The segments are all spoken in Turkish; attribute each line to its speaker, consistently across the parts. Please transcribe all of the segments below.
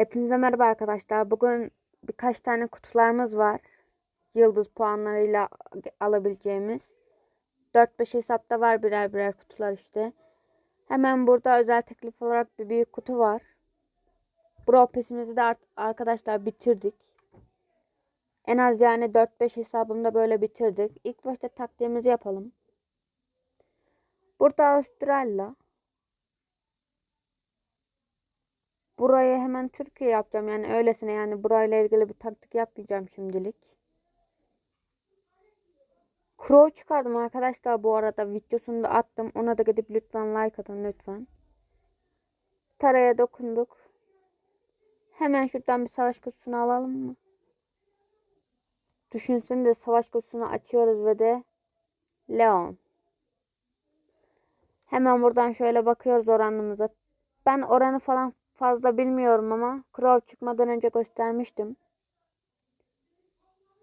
Speaker 1: Hepinize merhaba arkadaşlar. Bugün birkaç tane kutularımız var. Yıldız puanlarıyla alabileceğimiz. 4-5 hesapta var birer birer kutular işte. Hemen burada özel teklif olarak bir büyük kutu var. Bro pesimizi de arkadaşlar bitirdik. En az yani 4-5 hesabımda böyle bitirdik. İlk başta taktiğimizi yapalım. Burada Avustralya. Burayı hemen Türkiye yapacağım. Yani öylesine yani burayla ilgili bir taktik yapmayacağım şimdilik. Crow çıkardım arkadaşlar bu arada. Videosunu da attım. Ona da gidip lütfen like atın lütfen. Taraya dokunduk. Hemen şuradan bir savaş kutusunu alalım mı? Düşünsün de savaş kutusunu açıyoruz ve de Leon. Hemen buradan şöyle bakıyoruz oranımıza. Ben oranı falan fazla bilmiyorum ama Crow çıkmadan önce göstermiştim.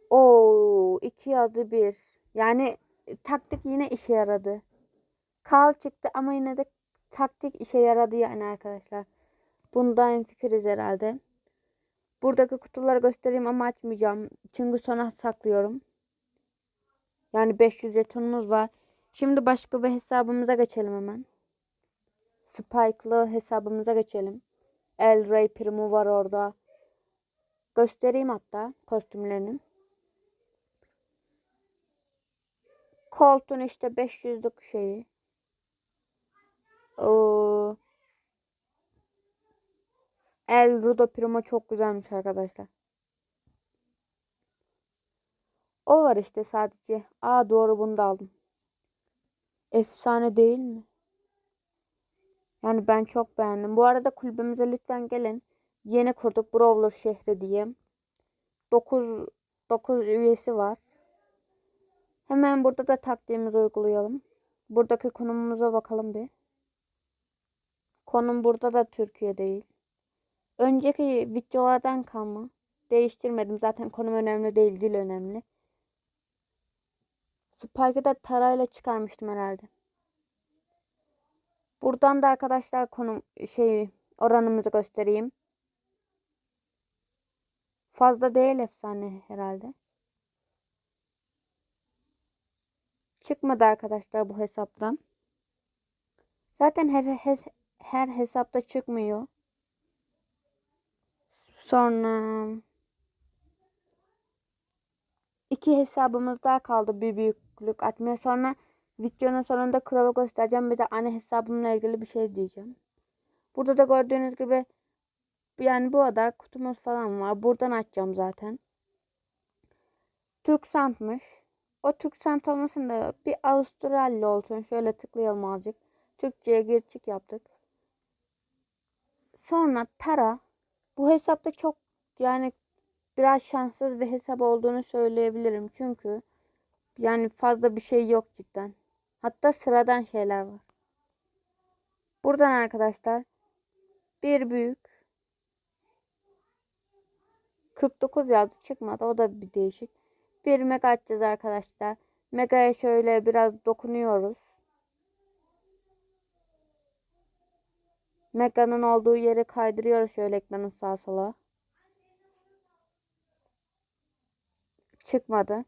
Speaker 1: Oo, iki yazdı bir. Yani e, taktik yine işe yaradı. Kal çıktı ama yine de taktik işe yaradı yani arkadaşlar. Bundan fikiriz herhalde. Buradaki kutuları göstereyim ama açmayacağım. Çünkü sona saklıyorum. Yani 500 jetonumuz var. Şimdi başka bir hesabımıza geçelim hemen. Spike'lı hesabımıza geçelim. El Rey Primo var orada. Göstereyim hatta kostümlerini. Colt'un işte 500'lük şeyi. Oo. El Rudo Primo çok güzelmiş arkadaşlar. O var işte sadece. Aa doğru bunu da aldım. Efsane değil mi? Yani ben çok beğendim. Bu arada kulübümüze lütfen gelin. Yeni kurduk Brawler şehri diye. 9 9 üyesi var. Hemen burada da taktiğimizi uygulayalım. Buradaki konumumuza bakalım bir. Konum burada da Türkiye değil. Önceki videolardan kalma. Değiştirmedim. Zaten konum önemli değil. Dil önemli. Spike'ı da tarayla çıkarmıştım herhalde. Buradan da arkadaşlar konum şey oranımızı göstereyim. Fazla değil efsane herhalde. Çıkmadı arkadaşlar bu hesaptan. Zaten her her, her hesapta çıkmıyor. Sonra iki hesabımız daha kaldı bir büyüklük atmaya. Sonra videonun sonunda Crow'u göstereceğim. Bir de ana hesabımla ilgili bir şey diyeceğim. Burada da gördüğünüz gibi yani bu kadar kutumuz falan var. Buradan açacağım zaten. Türk santmış. O Türk sant olmasın da bir Avustralya olsun. Şöyle tıklayalım azıcık. Türkçe'ye gir çık yaptık. Sonra Tara. Bu hesapta çok yani biraz şanssız bir hesap olduğunu söyleyebilirim. Çünkü yani fazla bir şey yok cidden. Hatta sıradan şeyler var. Buradan arkadaşlar bir büyük 49 yazdı çıkmadı. O da bir değişik. Bir mega açacağız arkadaşlar. Mega'ya şöyle biraz dokunuyoruz. Mega'nın olduğu yeri kaydırıyoruz şöyle ekranın sağa sola. Çıkmadı.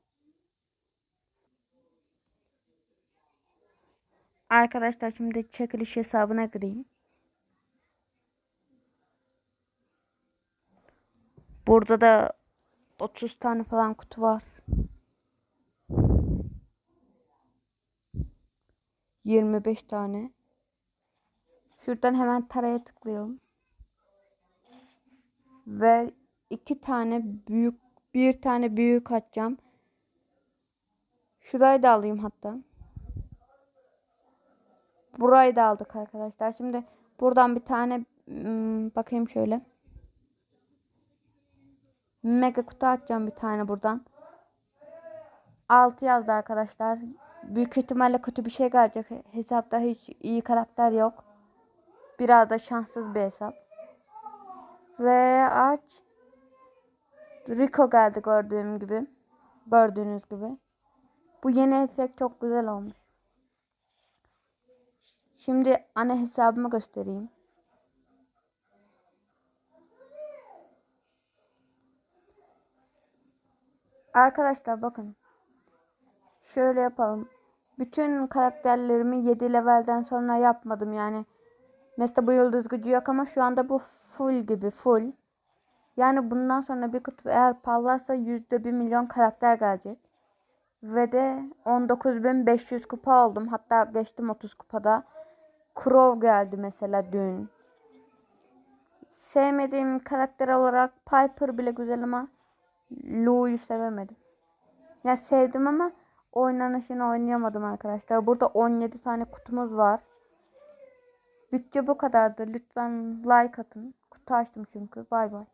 Speaker 1: Arkadaşlar şimdi çekiliş hesabına gireyim. Burada da 30 tane falan kutu var. 25 tane. Şuradan hemen taraya tıklayalım. Ve iki tane büyük bir tane büyük açacağım. Şurayı da alayım hatta. Burayı da aldık arkadaşlar. Şimdi buradan bir tane ım, bakayım şöyle. Mega kutu açacağım bir tane buradan. 6 yazdı arkadaşlar. Büyük ihtimalle kötü bir şey gelecek. Hesapta hiç iyi karakter yok. Biraz da şanssız bir hesap. Ve aç. Rico geldi gördüğüm gibi. Gördüğünüz gibi. Bu yeni efekt çok güzel olmuş. Şimdi ana hesabımı göstereyim. Arkadaşlar bakın. Şöyle yapalım. Bütün karakterlerimi 7 levelden sonra yapmadım yani. Mesela bu yıldız gücü yok ama şu anda bu full gibi full. Yani bundan sonra bir kutu eğer parlarsa %1 milyon karakter gelecek. Ve de 19.500 kupa oldum. Hatta geçtim 30 kupada. Crow geldi mesela dün. Sevmediğim karakter olarak Piper bile güzel ama Lou'yu sevemedim. Ya sevdim ama oynanışını oynayamadım arkadaşlar. Burada 17 tane kutumuz var. Video bu kadardı. Lütfen like atın. Kutu açtım çünkü. Bay bay.